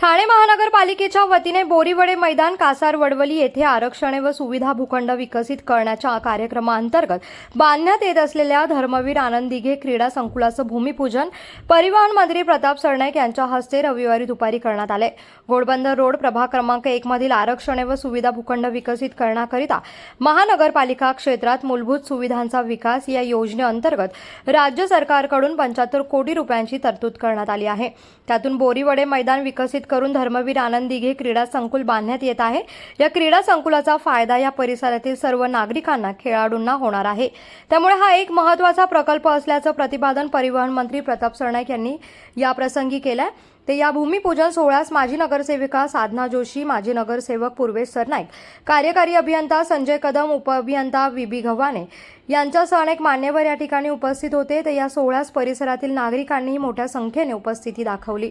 ठाणे महानगरपालिकेच्या वतीने बोरीवडे मैदान कासार वडवली येथे आरक्षणे व सुविधा भूखंड विकसित करण्याच्या कार्यक्रमाअंतर्गत बांधण्यात येत असलेल्या धर्मवीर आनंद दिघे क्रीडा संकुलाचं भूमिपूजन परिवहन मंत्री प्रताप सरनाईक यांच्या हस्ते रविवारी दुपारी करण्यात आले. घोडबंदर रोड प्रभाग क्रमांक एक मधील आरक्षणे व सुविधा भूखंड विकसित करण्याकरिता महानगरपालिका क्षेत्रात मूलभूत सुविधांचा विकास या योजनेअंतर्गत राज्य सरकारकडून पंच्याहत्तर कोटी रुपयांची तरतूद करण्यात आली आहे. त्यातून बोरीवडे मैदान विकसित करून धर्मवीर आनंद दिघे क्रीडा संकुल बांधण्यात येत आहे. या क्रीडा संकुलाचा फायदा या परिसरातील सर्व नागरिकांना खेळाडूंना होणार आहे. त्यामुळे हा एक महत्त्वाचा प्रकल्प असल्याचं प्रतिपादन परिवहन मंत्री प्रताप सरनाईक यांनी या प्रसंगी केलंय. ते या भूमिपूजन सोहळ्यास माजी नगरसेविका साधना जोशी माजी नगरसेवक पूर्वेश सरनाईक कार्यकारी अभियंता संजय कदम उपअभियंता बी गव्हाणे यांच्यासह अनेक मान्यवर या ठिकाणी उपस्थित होते. तर या सोहळ्यास परिसरातील नागरिकांनीही मोठ्या संख्येने उपस्थिती दाखवली.